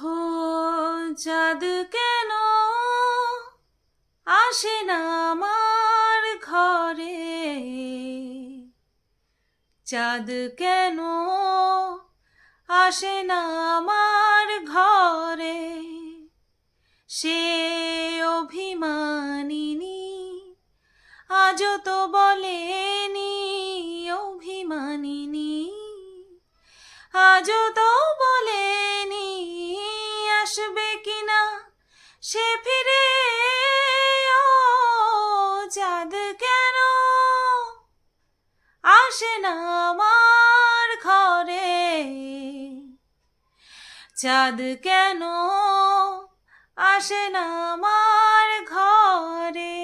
হো, চাঁদ কেন আসে না আমার ঘরে? চাঁদ কেন আসে না আমার ঘরে? সে অভিমানিনী আজও তো বলেনি অভিমানিনী। আজও তো বলেনি আসবে কিনা? সে ফিরে ও চাঁদ কেন? আসে না আমার ঘরে। চাঁদ কেন? আসে না আমার ঘরে।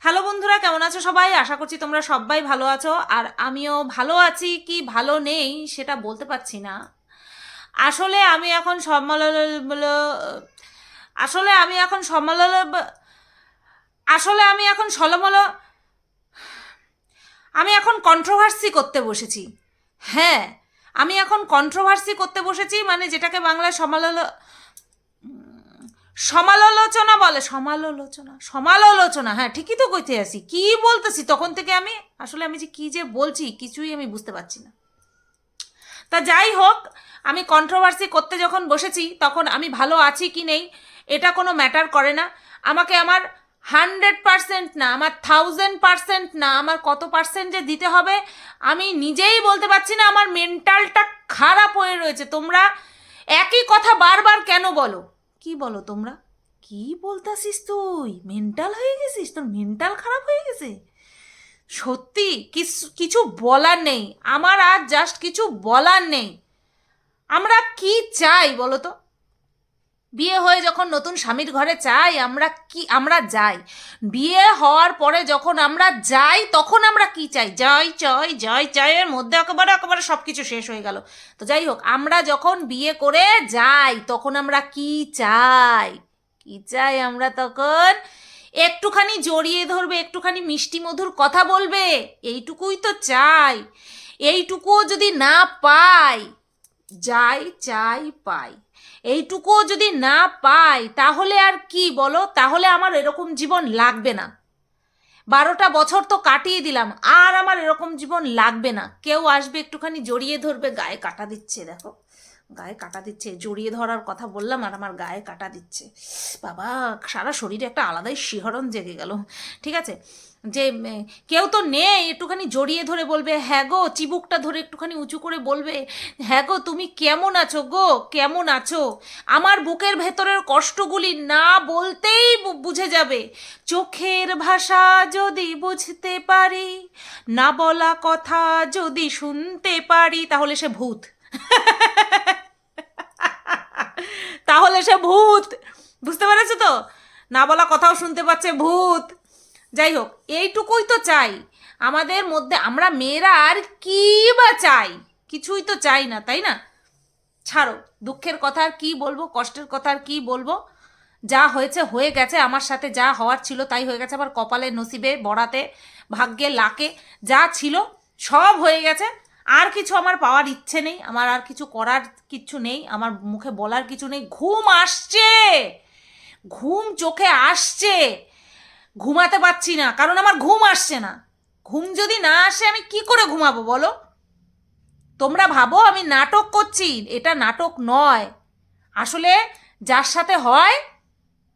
হ্যালো বন্ধুরা, কেমন আছো সবাই? আশা করছি তোমরা সবাই ভালো আছো। আর আমিও ভালো আছি কি ভালো নেই সেটা বলতে পারছি না। আসলে আমি এখন সম্মাল আসলে আমি এখন সম্মাল আসলে আমি এখন সলমল, আমি এখন কন্ট্রোভার্সি করতে বসেছি। হ্যাঁ আমি এখন কন্ট্রোভার্সি করতে বসেছি মানে যেটাকে বাংলায় সমালোল, সমালোচনা বলে, সমালোচনা সমালোচনা হ্যাঁ ঠিকই তো কইতে আসি কি বলতেছি তখন থেকে আমি, আসলে আমি যে কি যে বলছি কিছুই আমি বুঝতে পারছি না। তা যাই হোক আমি কন্ট্রোভার্সি করতে যখন বসেছি, তখন আমি ভালো আছি কি নেই, এটা কোনো ম্যাটার করে না। আমাকে আমার হান্ড্রেড পারসেন্ট না, আমার থাউজেন্ড পারসেন্ট না, আমার কত পার্সেন্ট যে দিতে হবে, আমি নিজেই বলতে পারছি না, আমার মেন্টালটা খারাপ হয়ে রয়েছে। তোমরা একই কথা বারবার কেন বলো? কি বলো তোমরা? কি বলতাছিস তুই? মেন্টাল হয়ে গেছিস? তোর মেন্টাল খারাপ হয়ে গেছে? সত্যি কিছু কিছু বলার নেই। আমার আর জাস্ট কিছু বলার নেই। আমরা কি চাই বলো তো? বিয়ে হয়ে যখন নতুন স্বামীর ঘরে চাই, আমরা কি, আমরা যাই। বিয়ে হওয়ার পরে যখন আমরা যাই, তখন আমরা কি চাই? জয় জয় জয়, জয়ের মধ্যে একেবারে একেবারে সব কিছু শেষ হয়ে গেল। তো যাই হোক, আমরা যখন বিয়ে করে যাই, তখন আমরা কি চাই? কি চাই আমরা তখন? একটুখানি জড়িয়ে ধরবে, একটুখানি মিষ্টি মধুর কথা বলবে, এইটুকুই তো চাই। এইটুকুও যদি না পাই যাই, চাই, পাই। এইটুকুও যদি না পাই, তাহলে আর কি বলো? তাহলে আমার এরকম জীবন লাগবে না। বারোটা বছর তো কাটিয়ে দিলাম, আর আমার এরকম জীবন লাগবে না। কেউ আসবে একটুখানি জড়িয়ে ধরবে, গায়ে কাটা দিচ্ছে, দেখো। গায়ে কাটা দিচ্ছে। জড়িয়ে ধরার কথা বললাম আর আমার গায়ে কাটা দিচ্ছে। বাবা, সারা শরীরে একটা আলাদাই শিহরণ জেগে গেল। ঠিক আছে? যে কেউ তো নেই, একটুখানি জড়িয়ে ধরে বলবে হ্যাঁ গো, চিবুকটা ধরে একটুখানি উঁচু করে বলবে হ্যাঁ গো, তুমি কেমন আছো গো? কেমন আছো? আমার বুকের ভেতরের কষ্টগুলি না বলতেই বুঝে যাবে। চোখের ভাষা যদি বুঝতে পারি, না বলা কথা যদি শুনতে পারি, তাহলে সে ভূত। তাহলে সে ভূত। বুঝতে পেরেছ তো? না বলা কথাও শুনতে পাচ্ছে ভূত। যাই হোক, এইটুকুই তো চাই। আমাদের মধ্যে, আমরা মেয়েরা আর কি বা চাই? কিছুই তো চাই না, তাই না? ছাড়ো, দুঃখের কথা আর কি বলব, কষ্টের কথা আর কি বলব? যা হয়েছে, হয়ে গেছে, আমার সাথে যা হওয়ার ছিল তাই হয়ে গেছে। আবার কপালে, নসিবে, বড়াতে, ভাগ্যে, লাকে যা ছিল সব হয়ে গেছে। আর কিছু আমার পাওয়ার ইচ্ছে নেই, আমার আর কিছু করার কিচ্ছু নেই, আমার মুখে বলার কিছু নেই। ঘুম আসছে! ঘুম চোখে আসছে! ঘুমাতে পারছি না, কারণ আমার ঘুম আসছে না। ঘুম যদি না আসে, আমি কি করে ঘুমাবো বলো? তোমরা ভাবো, আমি নাটক করছি। এটা নাটক নয়। আসলে যার সাথে হয়,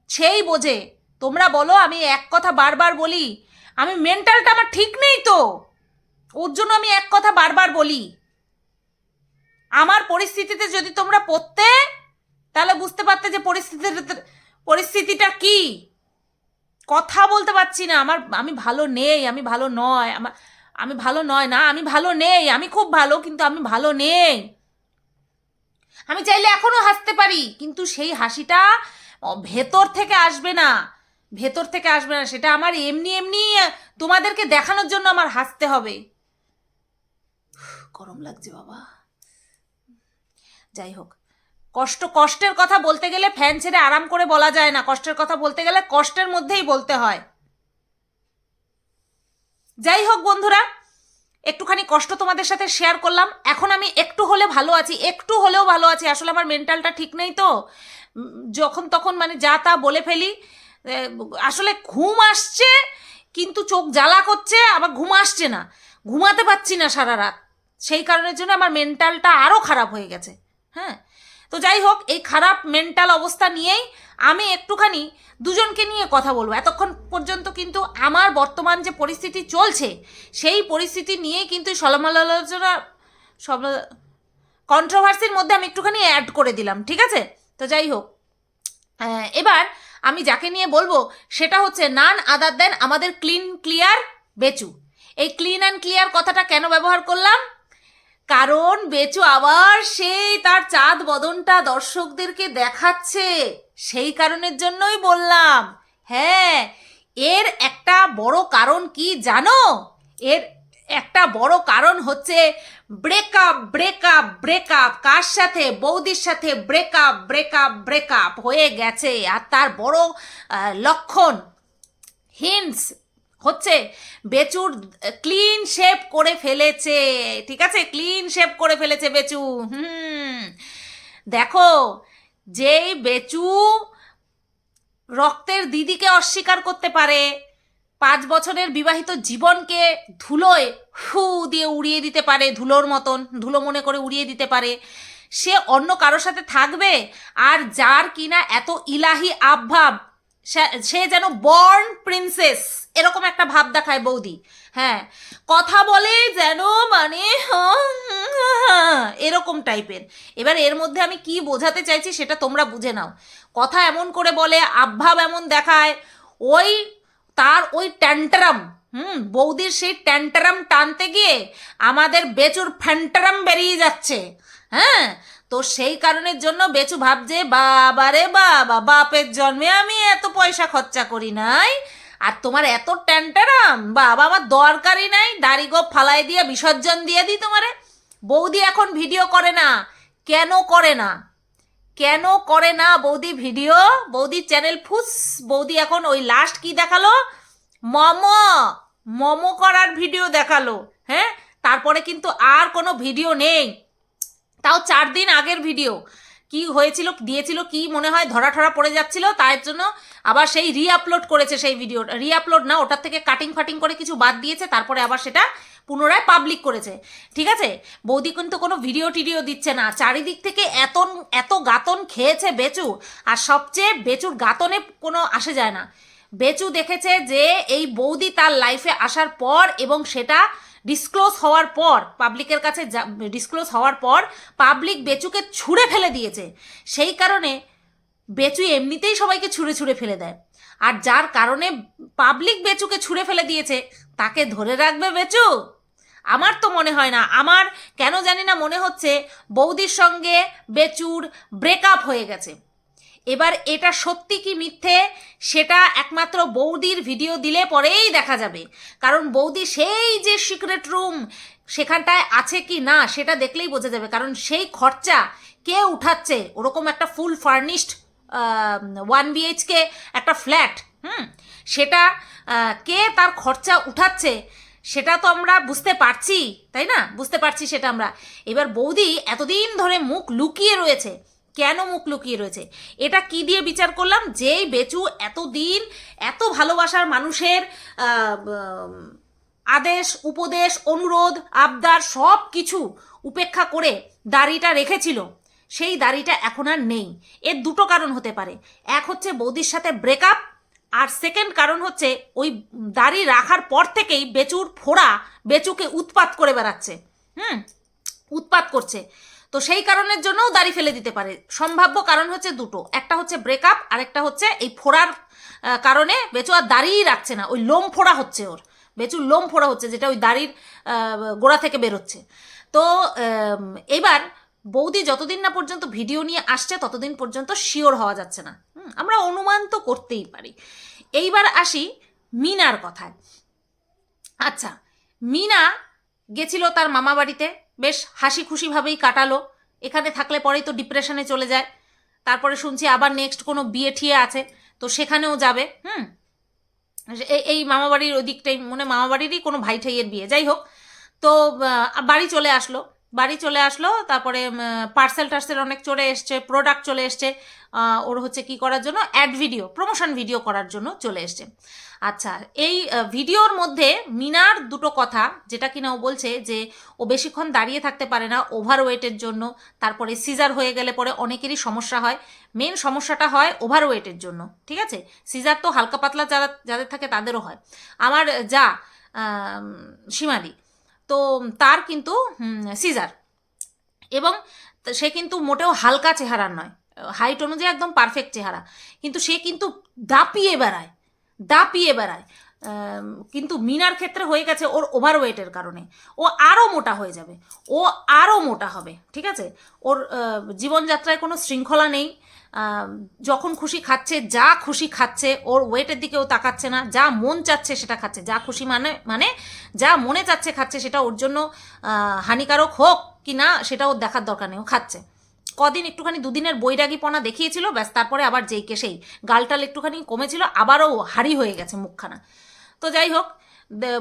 সেই বোঝে। তোমরা বলো, আমি এক কথা বারবার বলি, আমি মেন্টালটা আমার ঠিক নেই তো? ওর জন্য আমি এক কথা বারবার বলি, আমার পরিস্থিতিতে যদি তোমরা পড়তে, তাহলে বুঝতে পারতে যে পরিস্থিতিটা পরিস্থিতিটা কি? কথা বলতে পারছি না, আমার, আমি ভালো নেই, আমি ভালো নয় আমার আমি ভালো নয় না, আমি ভালো নেই, আমি খুব ভালো, কিন্তু আমি ভালো নেই। আমি চাইলে এখনও হাসতে পারি, কিন্তু সেই হাসিটা ভেতর থেকে আসবে না, ভেতর থেকে আসবে না, সেটা আমার এমনি এমনি তোমাদেরকে দেখানোর জন্য আমার হাসতে হবে। গরম লাগছে বাবা। যাই হোক, কষ্ট, কষ্টের কথা বলতে গেলে ফ্যান ছেড়ে আরাম করে বলা যায় না। কষ্টের কথা বলতে গেলে কষ্টের মধ্যেই বলতে হয়। যাই হোক বন্ধুরা, একটুখানি কষ্ট তোমাদের সাথে শেয়ার করলাম। এখন আমি একটু হলে ভালো আছি, একটু হলেও ভালো আছি। আসলে আমার মেন্টালটা ঠিক নেই তো। যখন তখন মানে যা তা বলে ফেলি আসলে ঘুম আসছে, কিন্তু চোখ জ্বালা করছে, আবার ঘুম আসছে না। ঘুমাতে পারছি না সারা রাত। সেই কারণের জন্য আমার মেন্টালটা আরও খারাপ হয়ে গেছে। হ্যাঁ? তো যাই হোক, এই খারাপ মেন্টাল অবস্থা নিয়েই আমি একটুখানি দুজনকে নিয়ে কথা বলব। এতক্ষণ পর্যন্ত কিন্তু আমার বর্তমান যে পরিস্থিতি চলছে, সেই পরিস্থিতি নিয়েই কিন্তু সমালোচনা সব কন্ট্রোভার্সির মধ্যে আমি একটুখানি অ্যাড করে দিলাম, ঠিক আছে? তো যাই হোক এবার আমি যাকে নিয়ে বলব, সেটা হচ্ছে নান আদার দেন আমাদের ক্লিন ক্লিয়ার বেচু। এই ক্লিন অ্যান্ড ক্লিয়ার কথাটা কেন ব্যবহার করলাম? কারণ বেচু আবার সেই তার চাঁদ বদনটা দর্শকদেরকে দেখাচ্ছে। সেই কারণের জন্যই বললাম। হ্যাঁ এর একটা বড় কারণ কি জানো? এর একটা বড় কারণ হচ্ছে ব্রেকআপ ব্রেকআপ ব্রেকআপ কার সাথে? বৌদির সাথে ব্রেকআপ ব্রেকআপ ব্রেকআপ হয়ে গেছে। আর তার বড় লক্ষণ হিন্টস হচ্ছে বেচুর ক্লিন শেপ করে ফেলেছে, ঠিক আছে? ক্লিন শেপ করে ফেলেছে বেচু, হুম। দেখো, যেই বেচু রক্তের দিদিকে অস্বীকার করতে পারে, পাঁচ বছরের বিবাহিত জীবনকে ধুলোয় হু দিয়ে উড়িয়ে দিতে পারে, ধুলোর মতন, ধুলো মনে করে উড়িয়ে দিতে পারে, সে অন্য কারোর সাথে থাকবে? আর যার কিনা এত ইলাহি আবভাব সে- সে যেন বর্ন প্রিন্সেস এরকম একটা ভাব দেখায় বৌদি। হ্যাঁ কথা বলে যেন মানে এরকম টাইপের। এবার এর মধ্যে আমি কি বোঝাতে চাইছি সেটা তোমরা বুঝে নাও। কথা এমন করে বলে, আবভাব এমন দেখায়, ওই তার ওই ট্যান্টারাম, হুম, বৌদির সেই ট্যান্টারাম টানতে গিয়ে আমাদের বেচুর ফ্যান্টারাম বেরিয়ে যাচ্ছে। হ্যাঁ তো সেই কারণের জন্য বেচু ভাবছে বাবা রে বাবা, বাপের জন্মে আমি এত পয়সা খরচা করি নাই আর তোমার এত ট্যান্টারাম বাবা, আমার দরকারই নাই। দাড়ি গোপ ফালাই দিয়ে বিসর্জন দিয়ে দিই তোমারে। বৌদি এখন ভিডিও করে না। কেন করে না? কেন করে না বৌদি ভিডিও? বৌদি চ্যানেল ফুস। বৌদি এখন ওই লাস্ট কি দেখাল? মমো। মমো করার ভিডিও দেখাল হ্যাঁ? তারপরে কিন্তু আর কোনো ভিডিও নেই। তাও চার দিন আগের ভিডিও। কি হয়েছিল, দিয়েছিল, কি মনে হয়, ধরা ঠরা পড়ে যাচ্ছিল, তার জন্য আবার সেই রি আপলোড করেছে সেই ভিডিও রি আপলোড না, ওটার থেকে কাটিং ফাটিং করে কিছু বাদ দিয়েছে, তারপরে আবার সেটা পুনরায় পাবলিক করেছে। ঠিক আছে? বৌদি কিন্তু কোনো ভিডিও টিডিও দিচ্ছে না। চারিদিক থেকে এত এত গাতন খেয়েছে বেচু, আর সবচেয়ে বেচুর গাতনে কোনো আসে যায় না। বেচু দেখেছে যে, এই বৌদি তার লাইফে আসার পর এবং সেটা ডিসক্লোজ হওয়ার পর পাবলিকের কাছে ডিসক্লোজ হওয়ার পর পাবলিক বেচুকে ছুঁড়ে ফেলে দিয়েছে। সেই কারণে বেচু এমনিতেই সবাইকে ছুঁড়ে ছুঁড়ে ফেলে দেয়। আর যার কারণে পাবলিক বেচুকে ছুঁড়ে ফেলে দিয়েছে, তাকে ধরে রাখবে বেচু? আমার তো মনে হয় না। আমার কেন জানি না মনে হচ্ছে বৌদির সঙ্গে বেচুর ব্রেকআপ হয়ে গেছে। এবার এটা সত্যি কি মিথ্যে, সেটা একমাত্র বৌদির ভিডিও দিলে পরেই দেখা যাবে। কারণ বৌদি সেই যে সিক্রেট রুম সেখানটায় আছে কি না, সেটা দেখলেই বোঝা যাবে। কারণ সেই খরচা কে উঠাচ্ছে? ওরকম একটা ফুল ফার্নিশড ওয়ান বিএইচকে একটা ফ্ল্যাট হুম? সেটা কে তার খরচা উঠাচ্ছে, সেটা তো আমরা বুঝতে পারছি, তাই না? বুঝতে পারছি সেটা আমরা। এবার বৌদি এতদিন ধরে মুখ লুকিয়ে রয়েছে। কেন মুখ লুকিয়ে রয়েছে? এটা কি দিয়ে বিচার করলাম? যেই বেচু এতদিন এত ভালোবাসার মানুষের আদেশ, উপদেশ, অনুরোধ, আবদার সব কিছু উপেক্ষা করে দাড়িটা রেখেছিল। সেই দাড়িটা এখন আর নেই। এর দুটো কারণ হতে পারে। এক হচ্ছে বৌদির সাথে ব্রেকআপ আর সেকেন্ড কারণ হচ্ছে ওই দাড়ি রাখার পর থেকেই বেচুর ফোড়া বেচুকে উৎপাত করে বেড়াচ্ছে। হুম, উৎপাত করছে। তো সেই কারণের জন্যও দাড়ি ফেলে দিতে পারে। সম্ভাব্য কারণ হচ্ছে দুটো। একটা হচ্ছে ব্রেকআপ আর একটা হচ্ছে এই ফোড়ার কারণে বেচু আর দাড়িই রাখছে না। ওই লোম ফোড়া হচ্ছে ওর। বেচুর লোম ফোড়া হচ্ছে, যেটা ওই দাড়ির গোড়া থেকে বেরোচ্ছে। তো এবার বৌদি যতদিন না পর্যন্ত ভিডিও নিয়ে আসছে, ততদিন পর্যন্ত শিওর হওয়া যাচ্ছে না। আমরা অনুমান তো করতেই পারি। এইবার আসি মিনার কথায়। আচ্ছা মিনা গেছিল তার মামা বাড়িতে বেশ হাসি খুশিভাবেই কাটালো। এখানে থাকলে পরেই তো ডিপ্রেশনে চলে যায়। তারপরে শুনছি আবার নেক্সট কোনো বিয়ে ঠিয়ে আছে, তো সেখানেও যাবে, হুম? এই মামাবাড়ির দিকটাই, মনে মানে মামাবাড়িরই কোনো ভাই ঠাইয়ের বিয়ে। যাই হোক, তো বাড়ি চলে আসলো। বাড়ি চলে আসলো, তারপরে পার্সেল টার্সেল অনেক চলে এসছে প্রোডাক্ট চলে এসছে ওর হচ্ছে কি করার জন্য অ্যাড ভিডিও প্রমোশন ভিডিও করার জন্য চলে এসছে। আচ্ছা এই ভিডিওর মধ্যে মিনার দুটো কথা, যেটা কিনা ও বলছে যে, ও বেশিক্ষণ দাঁড়িয়ে থাকতে পারে না ওভার ওয়েটের জন্য, তারপরে সিজার হয়ে গেলে পরে অনেকেরই সমস্যা হয়। মেন সমস্যাটা হয় ওভার ওয়েটের জন্য, ঠিক আছে? সিজার তো হালকা পাতলা যারা, যাদের থাকে তাদেরও হয়। আমার যা সীমাদি তো তার কিন্তু সিজার। এবং সে কিন্তু মোটেও হালকা চেহারার নয়। হাইট অনুযায়ী একদম পারফেক্ট চেহারা। কিন্তু সে কিন্তু দাপিয়ে বেড়ায় দাপিয়ে বেড়ায়। কিন্তু মিনার ক্ষেত্রে হয়ে গেছে ওর ওভারওয়েটের কারণে। ও আরও মোটা হয়ে যাবে। ও আরও মোটা হবে, ঠিক আছে? ওর জীবনযাত্রায় কোনো শৃঙ্খলা নেই। যখন খুশি খাচ্ছে, যা খুশি খাচ্ছে, ওর ওয়েটের দিকেও তাকাচ্ছে না, যা মন চাচ্ছে সেটা খাচ্ছে। যা খুশি মানে মানে যা মনে চাচ্ছে খাচ্ছে সেটা ওর জন্য হানিকারক হোক কি না, সেটা ওর দেখার দরকার নেই, ও খাচ্ছে। কদিন একটুখানি, দুদিনের বৈরাগীপনা দেখিয়েছিল, ব্যাস, তারপরে আবার যেই কে সেই গালটাল একটুখানি কমেছিল, আবারও হারি হয়ে গেছে মুখখানা। তো যাই হোক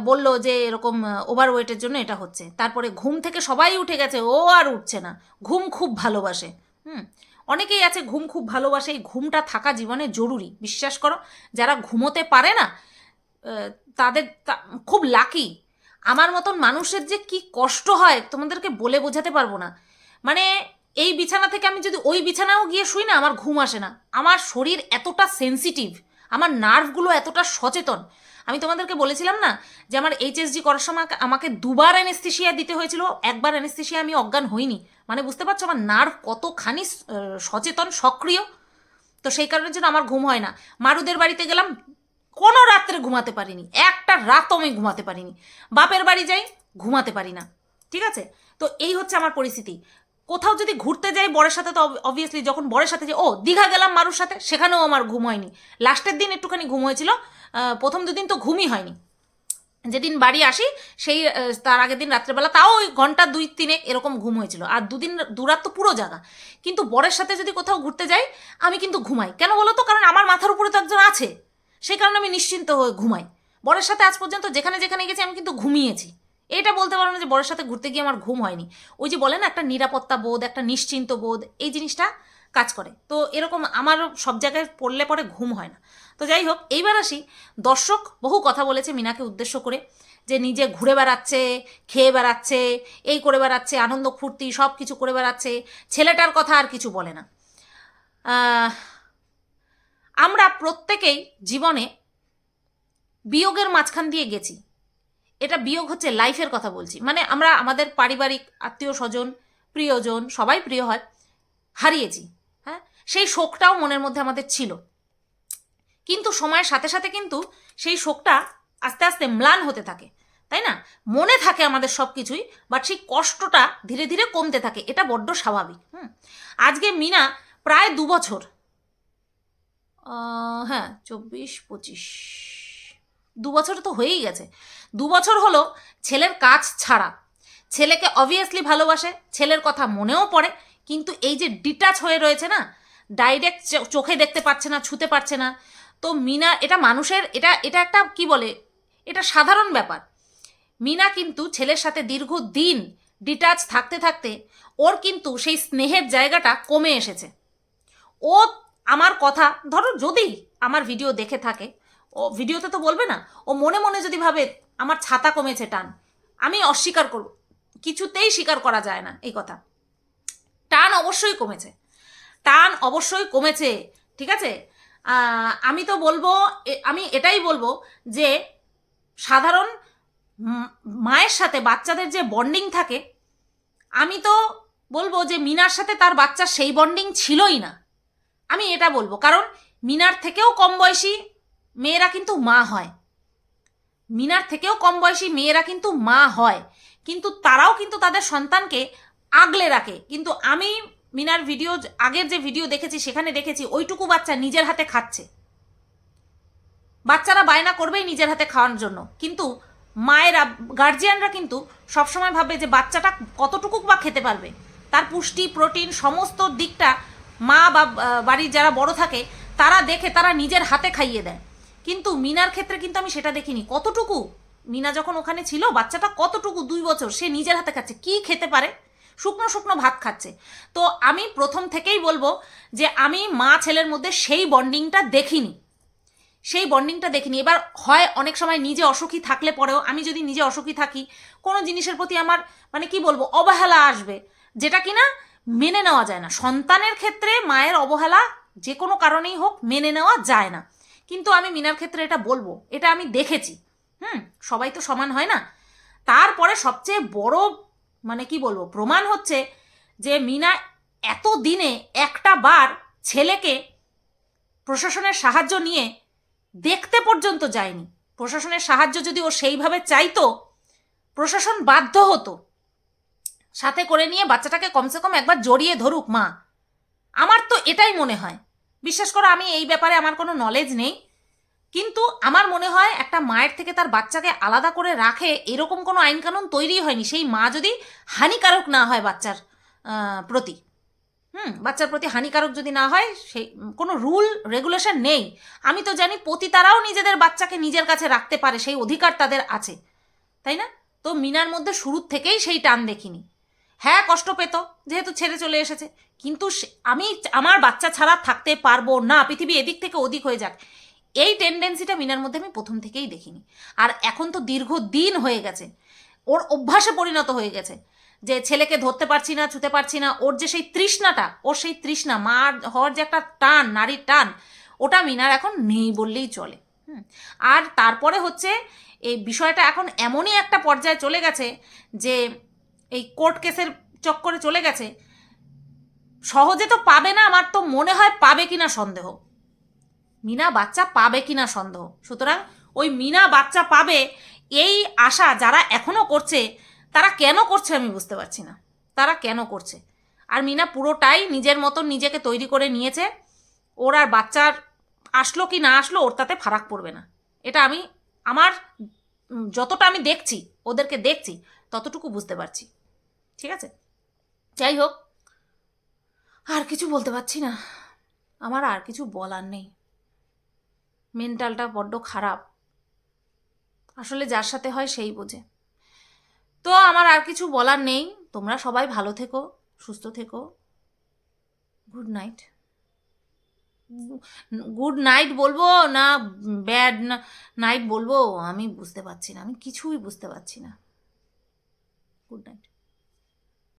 বলল যে এরকম ওভার ওয়েটের জন্য এটা হচ্ছে। তারপরে ঘুম থেকে সবাই উঠে গেছে, ও আর উঠছে না। ঘুম খুব ভালোবাসে। হুম। অনেকেই আছে, ঘুম খুব ভালোবাসে, এই ঘুমটা থাকা জীবনে জরুরি। বিশ্বাস করো, যারা ঘুমোতে পারে না তাদের খুব লাকি আমার মতন মানুষের যে কি কষ্ট হয়, তোমাদেরকে বলে বোঝাতে পারব না। মানে এই বিছানা থেকে আমি যদি ওই বিছানাও গিয়ে শুই না, আমার ঘুম আসে না। আমার শরীর এতটা সেন্সিটিভ আমার নার্ভগুলো এতটা সচেতন। আমি তোমাদেরকে বলেছিলাম না যে আমার এইচএসজি করার সময় আমাকে- দুবার অ্যানেস্থেশিয়া দিতে হয়েছিল, একবার অ্যানেস্থেশিয়া আমি অজ্ঞান হইনি। মানে বুঝতে পারছ, আমার নার্ভ কতখানি সচেতন, সক্রিয়? তো সেই কারণের জন্য আমার ঘুম হয় না। মারুদের বাড়িতে গেলাম, কোনো রাত্রে ঘুমাতে পারিনি। একটা রাতও আমি ঘুমাতে পারিনি। বাপের বাড়ি যাই, ঘুমাতে পারি না। ঠিক আছে? তো এই হচ্ছে আমার পরিস্থিতি। কোথাও যদি ঘুরতে যাই বরের সাথে, তো অবভিয়াসলি যখন বরের সাথে যাই ও, দীঘা গেলাম মারুর সাথে, সেখানেও আমার ঘুম হয়নি। লাস্টের দিন একটুখানি ঘুম হয়েছিল। প্রথম দুদিন তো ঘুমই হয়নি। যেদিন বাড়ি আসি, সেই তার আগের দিন রাত্রেবেলা তাও ওই ঘণ্টা দুই তিনেক এরকম ঘুম হয়েছিল। আর দুদিন দুরাত তো পুরো জায়গা কিন্তু বরের সাথে যদি কোথাও ঘুরতে যাই, আমি কিন্তু ঘুমাই। কেন বলো তো? কারণ আমার মাথার উপরে তো একজন আছে। সেই কারণে আমি নিশ্চিন্ত হয়ে ঘুমাই। বরের সাথে আজ পর্যন্ত যেখানে যেখানে গেছি, আমি কিন্তু ঘুমিয়েছি। এটা বলতে পারো না যে বরের সাথে ঘুরতে গিয়ে আমার ঘুম হয়নি। ওই যে বলে না, একটা নিরাপত্তা বোধ, একটা নিশ্চিন্ত বোধ, এই জিনিসটা কাজ করে। তো এরকম আমার সব জায়গায় পড়লে পরে ঘুম হয় না। তো যাই হোক, এইবার আসি। দর্শক বহু কথা বলেছে মিনাকে উদ্দেশ্য করে যে নিজে ঘুরে বেড়াচ্ছে, খেয়ে বেড়াচ্ছে, এই করে বেড়াচ্ছে, আনন্দ, ফুর্তি সব কিছু করে বেড়াচ্ছে। ছেলেটার কথা আর কিছু বলে না। আমরা প্রত্যেকেই জীবনে বিয়োগের মাঝখান দিয়ে গেছি। এটা বিয়োগ হচ্ছে লাইফের কথা বলছি। মানে আমরা আমাদের পারিবারিক আত্মীয় স্বজন, প্রিয়জন, সবাই প্রিয় হয়, হারিয়েছি হ্যাঁ? সেই শোকটাও মনের মধ্যে আমাদের ছিল। কিন্তু সময়ের সাথে সাথে কিন্তু সেই শোকটা আস্তে আস্তে ম্লান হতে থাকে, তাই না? মনে থাকে আমাদের সব কিছুই বাট সেই কষ্টটা ধীরে ধীরে কমতে থাকে। এটা বড্ড স্বাভাবিক, হুম? আজকে মিনা প্রায় দু বছর হ্যাঁ চব্বিশ, পঁচিশ, দু বছর তো হয়েই গেছে। দু বছর হলো ছেলের কাজ ছাড়া। ছেলেকে অবভিয়াসলি ভালোবাসে, ছেলের কথা মনেও পড়ে, কিন্তু এই যে ডিটাচ হয়ে রয়েছে না ডাইরেক্ট চোখে দেখতে পাচ্ছে না, ছুতে পারছে না, তো মিনা, এটা মানুষের, এটা এটা একটা কি বলে, এটা সাধারণ ব্যাপার। মিনা কিন্তু ছেলের সাথে দীর্ঘ দিন ডিটাচ থাকতে থাকতে, ওর কিন্তু সেই স্নেহের জায়গাটা কমে এসেছে। ও আমার কথা, ধরো যদি আমার ভিডিও দেখে থাকে ও ভিডিওতে তো বলবে না। ও মনে মনে যদি ভাবে আমার ছাতা কমেছে টান, আমি অস্বীকার করব। কিছুতেই স্বীকার করা যায় না এই কথা। টান অবশ্যই কমেছে। টান অবশ্যই কমেছে, ঠিক আছে? আমি তো বলব আমি এটাই বলব যে সাধারণ মায়ের সাথে বাচ্চাদের যে বন্ডিং থাকে, আমি তো বলব যে মিনার সাথে তার বাচ্চার সেই বন্ডিং ছিলই না। আমি এটা বলব। কারণ মিনার থেকেও কম বয়সী মেয়েরা কিন্তু মা হয়। মিনার থেকেও কম বয়সী মেয়েরা কিন্তু মা হয়। কিন্তু তারাও কিন্তু তাদের সন্তানকে আগলে রাখে। কিন্তু আমি মিনার ভিডিও আগের যে ভিডিও দেখেছি, সেখানে দেখেছি ওইটুকু বাচ্চা নিজের হাতে খাচ্ছে। বাচ্চারা বায়না করবেই নিজের হাতে খাওয়ার জন্য। কিন্তু মায়েরা গার্জিয়ানরা কিন্তু সবসময় ভাবে যে বাচ্চাটা কতটুকু বা খেতে পারবে। তার পুষ্টি প্রোটিন সমস্ত দিকটা মা বা বাড়ির যারা বড় থাকে, তারা দেখে, তারা নিজের হাতে খাইয়ে দেয়। কিন্তু মিনার ক্ষেত্রে কিন্তু আমি সেটা দেখিনি। কতটুকু? মিনা যখন ওখানে ছিল, বাচ্চাটা কতটুকু? দুই বছর। সে নিজের হাতে খাচ্ছে। কি খেতে পারে? শুকনো শুকনো ভাত খাচ্ছে। তো আমি প্রথম থেকেই বলব যে আমি মা ছেলের মধ্যে সেই বন্ডিংটা দেখিনি। সেই বন্ডিংটা দেখিনি। এবার হয় অনেক সময় নিজে অসুখী থাকলে পরেও আমি যদি নিজে অসুখী থাকি, কোনো জিনিসের প্রতি আমার মানে কি বলব, অবহেলা আসবে। যেটা কিনা মেনে নেওয়া যায় না। সন্তানের ক্ষেত্রে মায়ের অবহেলা যে কোনো কারণেই হোক, মেনে নেওয়া যায় না। কিন্তু আমি মিনার ক্ষেত্রে এটা বলব, এটা আমি দেখেছি। হুম, সবাই তো সমান হয় না। তারপরে সবচেয়ে বড় মানে কি বলব, প্রমাণ হচ্ছে যে মিনা এত দিনে একটা বার ছেলেকে প্রশাসনের সাহায্য নিয়ে দেখতে পর্যন্ত যায়নি। প্রশাসনের সাহায্য যদি ও সেইভাবে চাইতো, প্রশাসন বাধ্য হতো। সাথে করে নিয়ে বাচ্চাটাকে কমসে কম একবার জড়িয়ে ধরুক মা। আমার তো এটাই মনে হয়। বিশ্বাস করো, আমি এই ব্যাপারে আমার কোনো নলেজ নেই। কিন্তু আমার মনে হয় একটা মায়ের থেকে তার বাচ্চাকে আলাদা করে রাখে, এরকম কোনো আইনকানুন তৈরি হয়নি। সেই মা যদি হানিকারক না হয় বাচ্চার প্রতি, হুম, বাচ্চার প্রতি হানিকারক যদি না হয়, সেই, কোনো রুল রেগুলেশন নেই। আমি তো জানি পতিতারাও নিজেদের বাচ্চাকে নিজের কাছে রাখতে পারে, সেই অধিকার তাদের আছে। তাই না? তো মিনার মধ্যে শুরুর থেকেই সেই টান দেখিনি। হ্যাঁ কষ্ট পেত, যেহেতু ছেড়ে চলে এসেছে। কিন্তু আমি, আমার বাচ্চা ছাড়া থাকতে পারব না, পৃথিবী এদিক থেকে ওদিক হয়ে যাক। এই টেন্ডেন্সিটা মিনার মধ্যে আমি প্রথম থেকেই দেখিনি। আর এখন তো দীর্ঘ দিন হয়ে গেছে। ওর অভ্যাসে পরিণত হয়ে গেছে। যে ছেলেকে ধরতে পারছি না, ছুতে পারছি না, ওর যে সেই তৃষ্ণাটা, ওর সেই তৃষ্ণা, মার হওয়ার যে একটা টান, নারীর টান, ওটা মিনার এখন নেই বললেই চলে। আর তারপরে হচ্ছে, এই বিষয়টা এখন এমনই একটা পর্যায়ে চলে গেছে যে এই কোর্ট কেসের চক্করে চলে গেছে, সহজে তো পাবে না, আমার তো মনে হয় পাবে কিনা সন্দেহ। মিনা বাচ্চা পাবে কিনা সন্দেহ। সুতরাং ওই মিনা বাচ্চা পাবে এই আশা যারা এখনও করছে, তারা কেন করছে আমি বুঝতে পারছি না। তারা কেন করছে? আর মিনা পুরোটাই নিজের মতন নিজেকে তৈরি করে নিয়েছে, ওর আর বাচ্চার আসলো কি না আসলো ওর তাতে ফারাক পড়বে না। এটা আমি আমার যতটা আমি দেখছি, ওদেরকে দেখছি, ততটুকু বুঝতে পারছি। ঠিক আছে? যাই হোক, আর কিছু বলতে পারছি না। আমার আর কিছু বলার নেই। মেন্টালটা বড্ড খারাপ। আসলে যার সাথে হয় সেই বোঝে। তো আমার আর কিছু বলার নেই। তোমরা সবাই ভালো থেকো, সুস্থ থেকো। Good night. গুড নাইট বলব না ব্যাড নাইট বলব? আমি বুঝতে পারছি না, আমি কিছুই বুঝতে পারছি না। Good night.